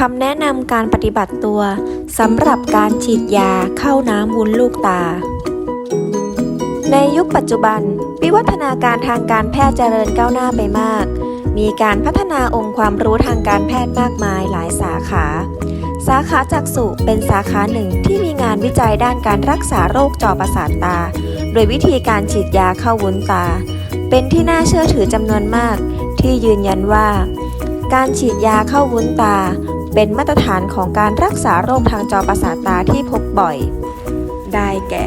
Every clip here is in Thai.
คำแนะนำการปฏิบัติตัวสำหรับการฉีดยาเข้าน้ำวุ้นลูกตา ในยุคปัจจุบัน วิวัฒนาการทางการแพทย์เจริญก้าวหน้าไปมาก มีการพัฒนาองค์ความรู้ทางการแพทย์มากมายหลายสาขา สาขาจักษุเป็นสาขาหนึ่งที่มีงานวิจัยด้านการรักษาโรคจอประสาทตา โดยวิธีการฉีดยาเข้าวุ้นตา เป็นที่น่าเชื่อถือจำนวนมาก ที่ยืนยันว่า การฉีดยาเข้าวุ้นตา เป็นมาตรฐานของการรักษาโรคทางจอประสาทตาที่พบบ่อย ได้แก่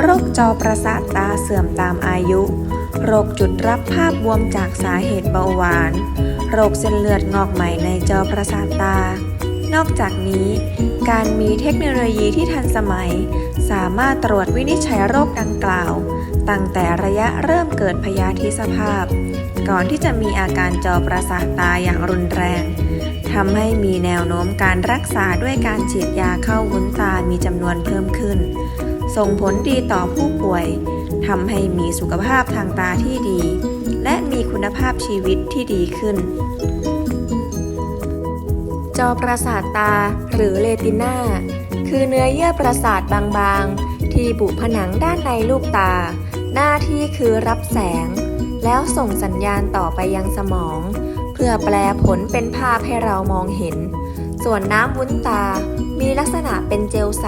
โรคจอประสาทตาเสื่อมตามอายุ โรคจุดรับภาพบวมจากสาเหตุเบาหวาน โรคเส้นเลือดงอกใหม่ในจอประสาทตา นอกจากนี้ การมีเทคโนโลยีที่ทันสมัย สามารถตรวจวินิจฉัยโรคดังกล่าว ตั้งแต่ระยะเริ่มเกิดพยาธิสภาพ ก่อนที่จะมีอาการจอประสาทตาอย่างรุนแรง ทำให้มีแนวโน้มการรักษาด้วยการฉีดยาเข้าวุ้นตามีจำนวนเพิ่มขึ้น ส่งผลดีต่อผู้ป่วยทำให้มีสุขภาพทางตาที่ดี และมีคุณภาพชีวิตที่ดีขึ้น จอประสาทตาหรือเลติน่าคือเนื้อเยื่อประสาทบางๆ ที่บุผนังด้านในลูกตา หน้าที่คือรับแสง แล้วส่งสัญญาณต่อไปยังสมอง พื่อแปลผลเป็นภาพให้เรามองเห็น ส่วนน้ำวุ้นตา มีลักษณะเป็นเจลใส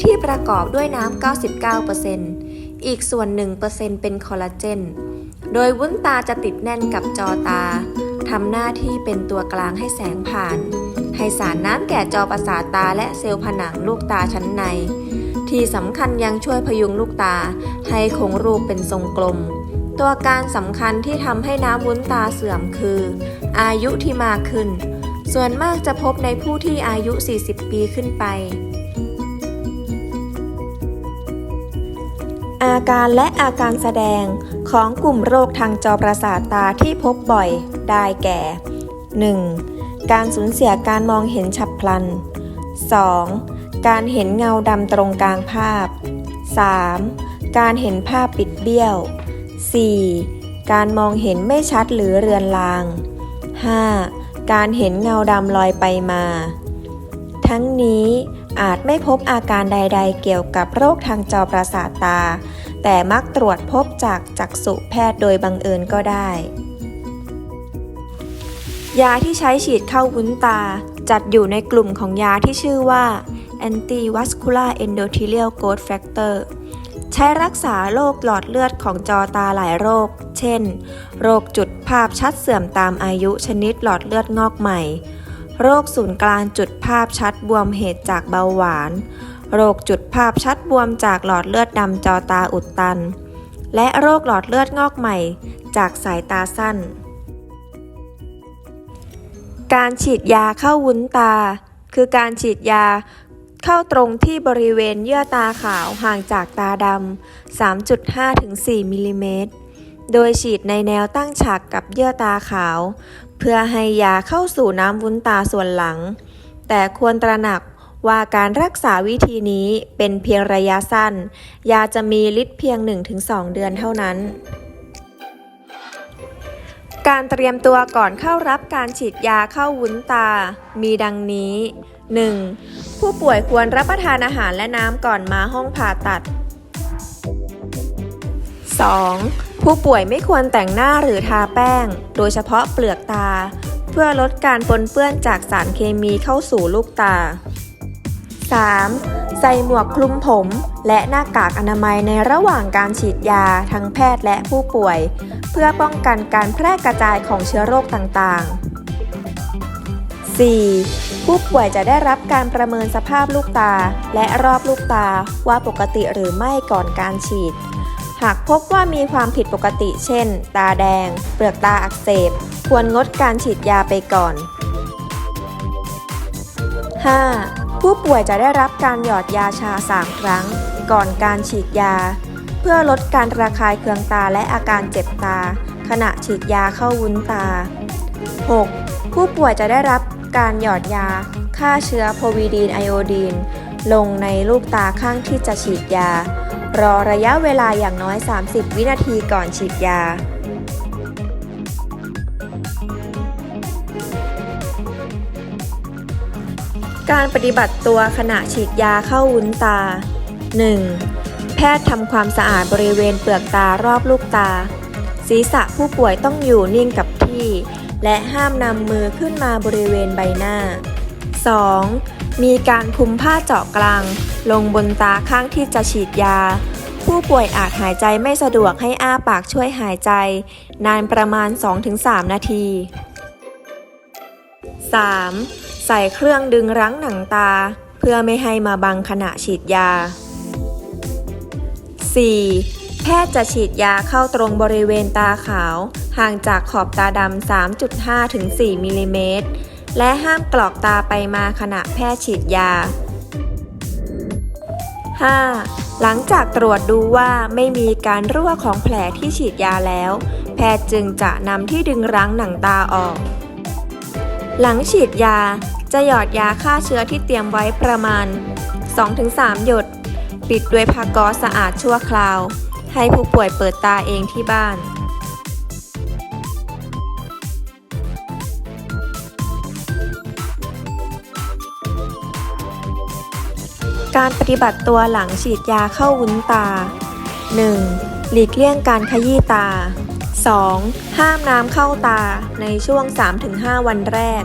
ที่ประกอบด้วยน้ำ 99%อีกส่วน 1%เป็นคอลลาเจน โดยวุ้นตาจะติดแน่นกับจอตาทำหน้าที่เป็นตัวกลางให้แสงผ่าน ให้สารน้ำแก่จอประสาทตาและเซลล์ผนังลูกตาชั้นใน ที่สำคัญยังช่วยพยุงลูกตา ให้คงรูปเป็นทรงกลม ตัวการสำคัญที่ทำให้น้ำวุ้นตาเสื่อมคือ อายุที่มากขึ้น ส่วนมากจะพบในผู้ที่อายุ 40 ปีขึ้นไป อาการและอาการแสดงของกลุ่มโรคทางจอประสาทตาที่พบบ่อยได้แก่ 1. การสูญเสียการมองเห็นฉับพลัน 2. การเห็นเงาดำตรงกลางภาพ 3. การเห็นภาพปิดเบี้ยว 4. การมองเห็นไม่ชัดหรือเรือนลาง 5. การเห็นเงาดำลอยไปมา ทั้งนี้อาจไม่พบอาการใด ๆ เกี่ยวกับโรคทางจอประสาทตา แต่มักตรวจพบจากจักษุแพทย์โดยบังเอิญก็ได้ ยาที่ใช้ฉีดเข้าวุ้นตาจัดอยู่ในกลุ่มของยาที่ชื่อว่า antivascular endothelial growth factor ช้รักษาโรคหลอดเลือดของจอตาหลายโรค เช่น โรคจุดภาพชัดเสื่อมตามอายุชนิดหลอดเลือดงอกใหม่ โรคศูนย์กลางจุดภาพชัดบวมเหตุจากเบาหวาน โรคจุดภาพชัดบวมจากหลอดเลือดดำจอตาอุดตัน และโรคหลอดเลือดงอกใหม่ จากสายตาสั้น การฉีดยาเข้าวุ้นตา คือการฉีดยา เข้าตรงที่บริเวณเยื่อตาขาวห่างจากตาดำ 3.5ถึง4มิลลิเมตร โดยฉีดในแนวตั้งฉากกับเยื่อตาขาว เพื่อให้ยาเข้าสู่น้ำวุ้นตาส่วนหลัง แต่ควรตระหนักว่าการรักษาวิธีนี้เป็นเพียงระยะสั้น ยาจะมีฤทธิ์เพียง 1-2 เดือนเท่านั้น การเตรียมตัวก่อนเข้ารับการฉีดยาเข้าวุ้นตา มีดังนี้ 1. ผู้ป่วยควรรับประทานอาหารและน้ำก่อนมาห้องผ่าตัด 2. ผู้ป่วยไม่ควรแต่งหน้าหรือทาแป้ง โดยเฉพาะเปลือกตา เพื่อลดการปนเปื้อนจากสารเคมีเข้าสู่ลูกตา 3. ใส่หมวกคลุมผม และหน้ากากอนามัยในระหว่างการฉีดยาทั้งแพทย์และผู้ป่วย เพื่อป้องกันการแพร่กระจายของเชื้อโรคต่างๆ 4. ผู้ป่วยจะได้รับการประเมินสภาพลูกตา และรอบลูกตาว่าปกติหรือไม่ก่อนการฉีด หากพบว่ามีความผิดปกติ เช่น ตาแดง เปลือกตาอักเสบ ควรงดการฉีดยาไปก่อน 5. ผู้ป่วยจะได้รับการหยอดยาชา 3 ครั้ง ก่อนการฉีดยา เพื่อลดการระคายเคืองตาและอาการเจ็บตา ขณะฉีดยาเข้าวุ้นตา 6. ผู้ป่วยจะได้รับ การหยอดยาฆ่าเชื้อโพวิดีนไอโอดีน ลงในลูกตาข้างที่จะฉีดยา รอระยะเวลาอย่างน้อย 30 วินาทีก่อนฉีดยาการปฏิบัติตัวขณะฉีดยาเข้าวุ้นตา 1. แพทย์ทำความสะอาดบริเวณเปลือกตารอบลูกตา ศีรษะผู้ป่วยต้องอยู่นิ่งกับที่ และห้ามนำมือขึ้นมาบริเวณใบหน้า 2. มีการคุมผ้าเจาะกลาง ลงบนตาข้างที่จะฉีดยา ผู้ป่วยอาจหายใจไม่สะดวกให้อ้าปากช่วยหายใจ นานประมาณ 2-3 นาที 3. ใส่เครื่องดึงรั้งหนังตา เพื่อไม่ให้มาบังขณะฉีดยา 4. แพทย์จะฉีดยาเข้าตรงบริเวณตาขาว ห่างจากขอบตาดำ 3.5 ถึง 4 มิลลิเมตร และห้ามกรอกตาไปมาขณะแพทย์ฉีดยา 5. หลังจากตรวจดูว่าไม่มีการรั่วของแผลที่ฉีดยาแล้ว แพทย์จึงจะนำที่ดึงรั้งหนังตาออก หลังฉีดยาจะหยอดยาฆ่าเชื้อที่เตรียมไว้ประมาณ 2-3 หยด ปิดด้วยผ้าก๊อสะอาดชั่วคราว ให้ผู้ป่วยเปิดตาเองที่บ้าน การปฏิบัติตัวหลังฉีดยาเข้าวุ้นตา 1. หลีกเลี่ยงการขยี้ตา 2. ห้ามน้ำเข้าตาในช่วง 3-5 วันแรก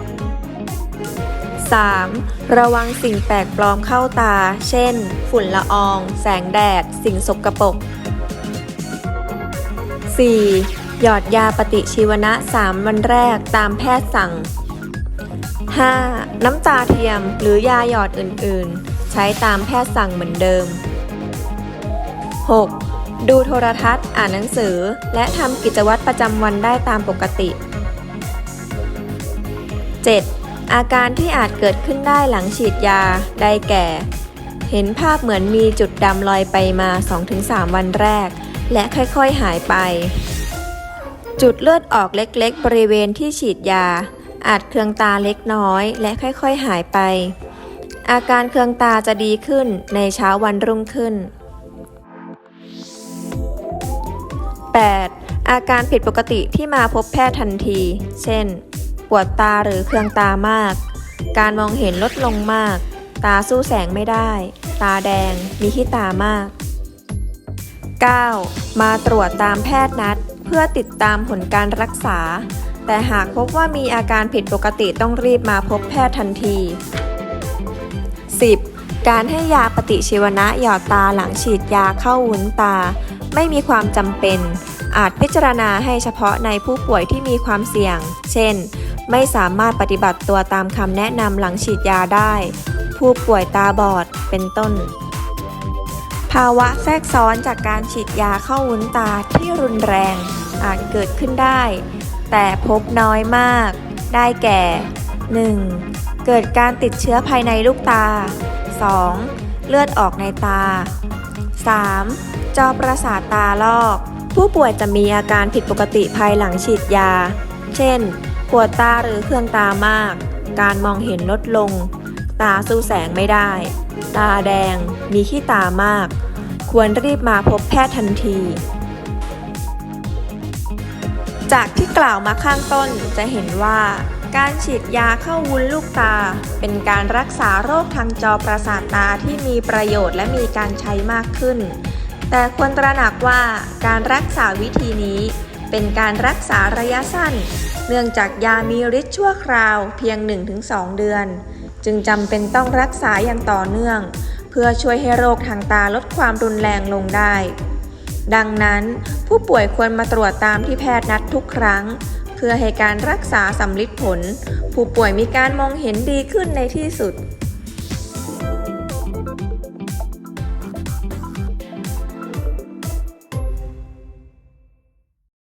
3. ระวังสิ่งแปลกปลอมเข้าตา เช่น ฝุ่นละออง แสงแดด สิ่งสกปรก 4. หยอดยาปฏิชีวนะ 3 วันแรกตามแพทย์สั่ง 5. น้ำตาเทียมหรือยาหยอดอื่น ๆ ใช้ตามแพทย์สั่งเหมือนเดิม 6. ดูโทรทัศน์ อ่านหนังสือ และทำกิจวัตรประจำวันได้ตามปกติ 7. อาการที่อาจเกิดขึ้นได้หลังฉีดยา ได้แก่ เห็นภาพเหมือนมีจุดดำลอยไปมา 2-3 วันแรก และค่อยๆหายไป จุดเลือดออกเล็กๆ บริเวณที่ฉีดยา อาจเคืองตาเล็กน้อย และค่อยๆหายไป อาการเคืองตาจะดีขึ้นในเช้าวันรุ่งขึ้น 8. อาการผิดปกติที่มาพบแพทย์ทันที เช่น ปวดตาหรือเคืองตามาก การมองเห็นลดลงมาก ตาสู้แสงไม่ได้ ตาแดง มีขี้ตามาก 9. มาตรวจตามแพทย์นัด เพื่อติดตามผลการรักษา แต่หากพบว่ามีอาการผิดปกติต้องรีบมาพบแพทย์ทันที 10. การให้ยาปฏิชีวนะหยอดตาหลังฉีดยาเข้าวุ้นตา ไม่มีความจำเป็น อาจพิจารณาให้เฉพาะในผู้ป่วยที่มีความเสี่ยง เช่น ไม่สามารถปฏิบัติตัวตามคำแนะนำหลังฉีดยาได้ ผู้ป่วยตาบอดเป็นต้น ภาวะแทรกซ้อนจากการฉีดยาเข้าวุ้นตาที่รุนแรงอาจเกิดขึ้นได้ แต่พบน้อยมาก ได้แก่ 1. เกิดการติดเชื้อภายในลูกตา 2. เลือดออกในตา 3. จอประสาทตาลอก ผู้ป่วยจะมีอาการผิดปกติภายหลังฉีดยา เช่น ปวดตาหรือเครื่องตามาก การมองเห็นลดลง ตาสู้แสงไม่ได้ ตาแดง มีขี้ตามาก ควรรีบมาพบแพทย์ทันทีจากที่กล่าวมาข้างต้นจะเห็นว่า การฉีดยาเข้าวุ้นลูกตา เป็นการรักษาโรคทางจอประสาทตาที่มีประโยชน์และมีการใช้มากขึ้น แต่ควรตระหนักว่าการรักษาวิธีนี้ เป็นการรักษาระยะสั้น เนื่องจากยามีฤทธิ์ชั่วคราวเพียง 1-2 เดือน จึงจำเป็นต้องรักษาอย่างต่อเนื่อง เพื่อช่วยให้โรคทางตาลดความรุนแรงลงได้ ดังนั้น ผู้ป่วยควรมาตรวจตามที่แพทย์นัดทุกครั้ง เพื่อให้การรักษาสำลิดผล ผู้ป่วยมีการมองเห็นดีขึ้นในที่สุด